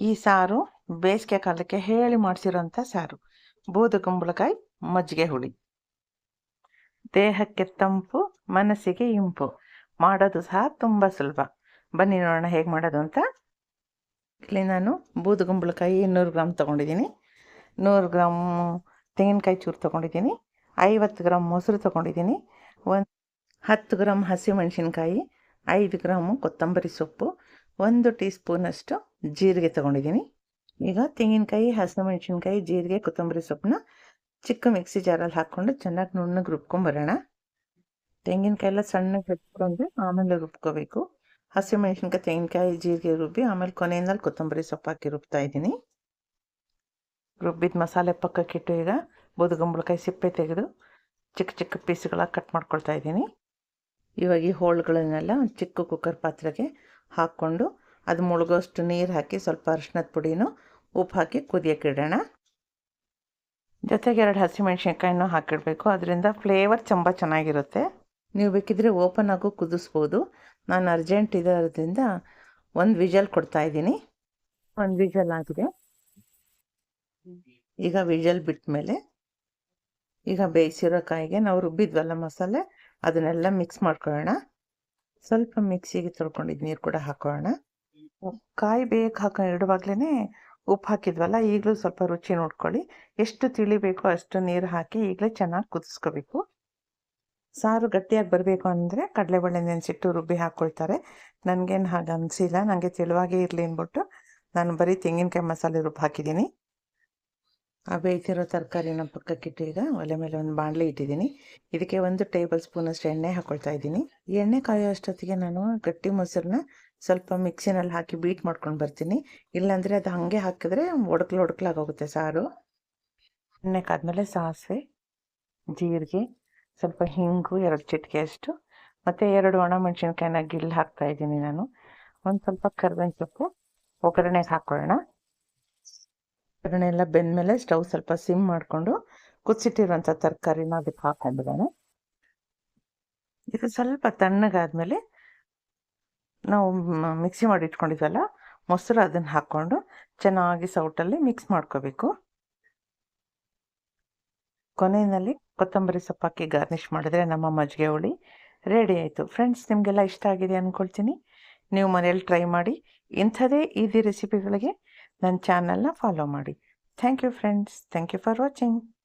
ಈ ಸಾರು ಬೇಸಿಗೆ ಕಾಲಕ್ಕೆ ಹೇಳಿ ಮಾಡಿಸಿರೋಂಥ ಸಾರು. ಬೂದು ಕುಂಬಳಕಾಯಿ, ಮಜ್ಜಿಗೆ ಹುಳಿ. ದೇಹಕ್ಕೆ ತಂಪು, ಮನಸ್ಸಿಗೆ ಇಂಪು. ಮಾಡೋದು ಸಹ ತುಂಬ ಸುಲಭ. ಬನ್ನಿ ನೋಡೋಣ ಹೇಗೆ ಮಾಡೋದು ಅಂತ. ಇಲ್ಲಿ ನಾನು ಬೂದು ಕುಂಬಳಕಾಯಿ ನೂರು ಗ್ರಾಮ್ ತೊಗೊಂಡಿದ್ದೀನಿ. ನೂರು ಗ್ರಾಮ್ ತೆಂಗಿನಕಾಯಿ ಚೂರು ತೊಗೊಂಡಿದ್ದೀನಿ. ಐವತ್ತು ಗ್ರಾಮ್ ಮೊಸರು ತೊಗೊಂಡಿದ್ದೀನಿ. ಒಂದು ಹತ್ತು ಗ್ರಾಮ್ ಹಸಿಮೆಣಸಿನ್ಕಾಯಿ, ಐದು ಗ್ರಾಮು ಕೊತ್ತಂಬರಿ ಸೊಪ್ಪು, ಒಂದು ಟೀ ಸ್ಪೂನಷ್ಟು ಜೀರಿಗೆ ತೊಗೊಂಡಿದ್ದೀನಿ. ಈಗ ತೆಂಗಿನಕಾಯಿ, ಹಸಿಮೆಣಸಿನ್ಕಾಯಿ, ಜೀರಿಗೆ, ಕೊತ್ತಂಬರಿ ಸೊಪ್ಪನ್ನ ಚಿಕ್ಕ ಮಿಕ್ಸಿ ಜಾರಲ್ಲಿ ಹಾಕ್ಕೊಂಡು ಚೆನ್ನಾಗಿ ನುಣ್ಣಗೆ ರುಬ್ಕೊಂಬರೋಣ. ತೆಂಗಿನಕಾಯಿ ಎಲ್ಲ ಸಣ್ಣಗೆ ಹೆಚ್ಕೊಂಡು ಆಮೇಲೆ ರುಬ್ಕೋಬೇಕು. ಹಸಿಮೆಣಸಿನ್ಕಾಯಿ, ತೆಂಗಿನಕಾಯಿ, ಜೀರಿಗೆ ರುಬ್ಬಿ ಆಮೇಲೆ ಕೊನೆಯಲ್ಲಿ ಕೊತ್ತಂಬರಿ ಸೊಪ್ಪು ಹಾಕಿ ರುಬ್ತಾ ಇದ್ದೀನಿ. ರುಬ್ಬಿದ ಮಸಾಲೆ ಪಕ್ಕಕ್ಕಿಟ್ಟು ಈಗ ಬದುಗಂಬಳಕಾಯಿ ಸಿಪ್ಪೆ ತೆಗೆದು ಚಿಕ್ಕ ಚಿಕ್ಕ ಪೀಸ್ಗಳಾಗಿ ಕಟ್ ಮಾಡ್ಕೊಳ್ತಾ ಇದ್ದೀನಿ. ಇವಾಗ ಈ ಹೋಳುಗಳನ್ನೆಲ್ಲ ಚಿಕ್ಕ ಕುಕ್ಕರ್ ಪಾತ್ರೆಗೆ ಹಾಕ್ಕೊಂಡು ಅದು ಮುಳುಗೋಷ್ಟು ನೀರು ಹಾಕಿ ಸ್ವಲ್ಪ ಅರಿಶಿನದ ಪುಡಿನೂ ಉಪ್ಪು ಹಾಕಿ ಕುದಿಯೋಕೆ ಇಡೋಣ. ಜೊತೆಗೆ ಎರಡು ಹಸಿಮೆಣ್ಸಿನ್ಕಾಯಿನೂ ಹಾಕಿಡಬೇಕು. ಅದರಿಂದ ಫ್ಲೇವರ್ ತುಂಬ ಚೆನ್ನಾಗಿರುತ್ತೆ. ನೀವು ಬೇಕಿದ್ರೆ ಓಪನ್ ಆಗು ಕುದಿಸ್ಬೋದು. ನಾನು ಅರ್ಜೆಂಟ್ ಇರೋದ್ರಿಂದ ಒಂದು ವಿಜಲ್ ಕೊಡ್ತಾ ಇದ್ದೀನಿ. ಒಂದು ವಿಜಲ್ ಆಗಿದೆ. ಈಗ ವಿಜಲ್ ಬಿಟ್ಟ ಮೇಲೆ ಈಗ ಬೇಯಿಸಿರೋ ಕಾಯಿಗೆ ನಾವು ರುಬ್ಬಿದ್ವಲ್ಲ ಮಸಾಲೆ ಅದನ್ನೆಲ್ಲ ಮಿಕ್ಸ್ ಮಾಡ್ಕೊಳ್ಳೋಣ. ಸ್ವಲ್ಪ ಮಿಕ್ಸಿಗೆ ತೊಳ್ಕೊಂಡಿದ್ದು ನೀರು ಕೂಡ ಹಾಕೋಣ ಕಾಯಿ ಬೇಗ ಹಾಕ ಇಡುವಾಗ್ಲೇ ಉಪ್ಪು ಹಾಕಿದ್ವಲ್ಲ, ಈಗಲೂ ಸ್ವಲ್ಪ ರುಚಿ ನೋಡ್ಕೊಳ್ಳಿ. ಎಷ್ಟು ತಿಳಿಬೇಕು ಅಷ್ಟು ನೀರು ಹಾಕಿ ಈಗಲೇ ಚೆನ್ನಾಗಿ ಕುದಿಸ್ಕೋಬೇಕು. ಸಾರು ಗಟ್ಟಿಯಾಗಿ ಬರಬೇಕು ಅಂದರೆ ಕಡಲೆಬೇಳೆ ನೆನೆಸಿಟ್ಟು ರುಬ್ಬಿ ಹಾಕ್ಕೊಳ್ತಾರೆ ನನಗೇನು ಹಾಗೆ ಅನಿಸಿಲ್ಲ ನನಗೆ ತೆಳುವಾಗೇ ಇರಲಿ ಅಂದ್ಬಿಟ್ಟು ನಾನು ಬರೀ ತೆಂಗಿನಕಾಯಿ ಮಸಾಲೆ ರುಬ್ಬಿ ಹಾಕಿದ್ದೀನಿ. ಆ ಬೇಯ್ತಿರೋ ತರಕಾರಿನ ಪಕ್ಕಕ್ಕಿಟ್ಟು ಈಗ ಒಲೆ ಮೇಲೆ ಒಂದು ಬಾಣಲೆ ಇಟ್ಟಿದ್ದೀನಿ. ಇದಕ್ಕೆ ಒಂದು ಟೇಬಲ್ ಸ್ಪೂನಷ್ಟು ಎಣ್ಣೆ ಹಾಕ್ಕೊಳ್ತಾ ಇದ್ದೀನಿ. ಎಣ್ಣೆ ಕಾಯೋ ಅಷ್ಟೊತ್ತಿಗೆ ನಾನು ಗಟ್ಟಿ ಮೊಸರನ್ನ ಸ್ವಲ್ಪ ಮಿಕ್ಸಿನಲ್ಲಿ ಹಾಕಿ ಬೀಟ್ ಮಾಡ್ಕೊಂಡು ಬರ್ತೀನಿ. ಇಲ್ಲಾಂದರೆ ಅದು ಹಾಗೆ ಹಾಕಿದ್ರೆ ಒಡಕ್ಲು ಒಡಕ್ಲಾಗೋಗುತ್ತೆ ಸಾರು. ಎಣ್ಣೆ ಕಾದ್ಮೇಲೆ ಸಾಸಿವೆ, ಜೀರಿಗೆ, ಸ್ವಲ್ಪ ಹಿಂಗು, ಎರಡು ಚಿಟಿಕೆ ಅಷ್ಟು. ಮತ್ತು ಎರಡು ಒಣಮೆಣಸಿನ್ಕಾಯಿನ ಗಿಲ್ ಹಾಕ್ತಾ ಇದ್ದೀನಿ ನಾನು. ಒಂದು ಸ್ವಲ್ಪ ಕರ್ಬೇವಿನ ಸೊಪ್ಪು, ಒಗ್ಗರಣೆಗೆ ಹಾಕ್ಕೊಳ್ಳೋಣ ಒಗ್ಗರಣೆ ಎಲ್ಲ ಬೆಂದಮೇಲೆ ಸ್ಟವ್ ಸ್ವಲ್ಪ ಸಿಮ್ ಮಾಡಿಕೊಂಡು ಕುದಿಸಿಟ್ಟಿರುವಂಥ ತರಕಾರಿನ ಅದಕ್ಕೆ ಹಾಕೊಂಡ್ಬಿಡೋಣ. ಇದು ಸ್ವಲ್ಪ ತಣ್ಣಗಾದ್ಮೇಲೆ ನಾವು ಮಿಕ್ಸಿ ಮಾಡಿ ಇಟ್ಕೊಂಡಿದ್ವಲ್ಲ, ಮೊಸರು ಅದನ್ನು ಹಾಕ್ಕೊಂಡು ಚೆನ್ನಾಗಿ ಸೌಟಲ್ಲಿ ಮಿಕ್ಸ್ ಮಾಡ್ಕೋಬೇಕು. ಕೊನೆಯಲ್ಲಿ ಕೊತ್ತಂಬರಿ ಸೊಪ್ಪಾಕಿ ಗಾರ್ನಿಷ್ ಮಾಡಿದ್ರೆ ನಮ್ಮ ಮಜ್ಜಿಗೆ ಹುಳಿ ರೆಡಿ ಆಯಿತು. ಫ್ರೆಂಡ್ಸ್ ನಿಮಗೆಲ್ಲ ಇಷ್ಟ ಆಗಿದೆ ಅಂದ್ಕೊಳ್ತೀನಿ ನೀವು ಮನೇಲಿ ಟ್ರೈ ಮಾಡಿ ಇಂಥದೇ ಈಸಿ ರೆಸಿಪಿಗಳಿಗೆ ನನ್ನ ಚಾನಲ್ನ ಫಾಲೋ ಮಾಡಿ. Thank you friends. Thank you for watching.